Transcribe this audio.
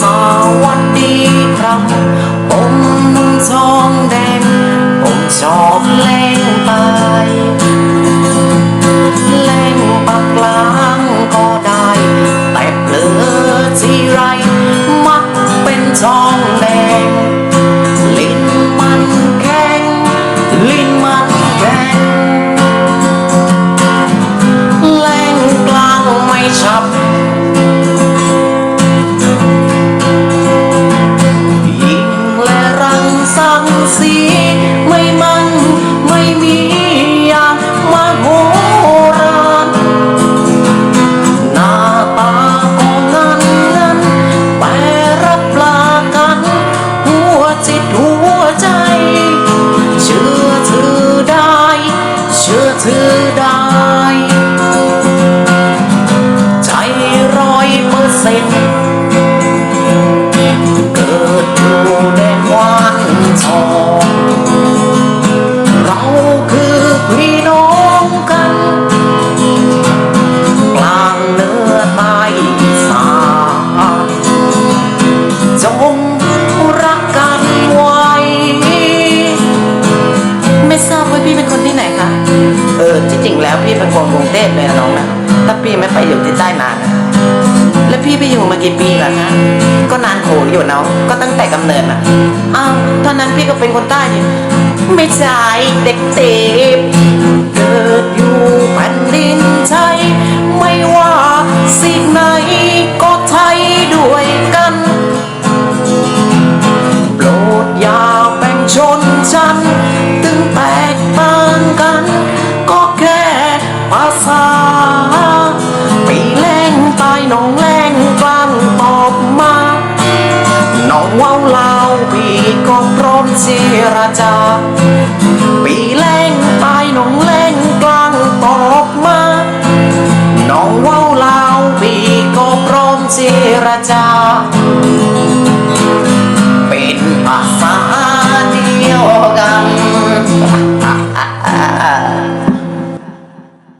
สวัสดีครับ ผมนุ่งทองแดง ผมชอบเล่งตายเล่งปักกลางก็ได้ แต่เผลอที่ไร มักเป็นทองแดง อถือได้ ใจร้อยเปอร์เซ็นต์ เป็นคนกรุงเทพเลยนะน้องนะถ้าพี่ไม่ไปอยู่ที่ใต้นานะแล้วพี่ไปอยู่มากี่ปีล้วคะก็นานโขอยู่เนาะก็ตั้งแต่กำเนิดอะอ้าวตอนนั้นพี่ก็เป็นคนใต้นี่ไม่ใช่เด็กเตบเกิดอยู่แผ่นดินไทยไม่ว่าสิ่งไหนก็ไทยด้วยกัน โปรดอย่าแบ่งชน น้องแรงกลางตอบมา น้องเว้าลาวพี่ก็พร้อมเจรจา ปีแรงตายน้องแรงกลางตอบมา น้องเว้าลาวพี่ก็พร้อมเจรจา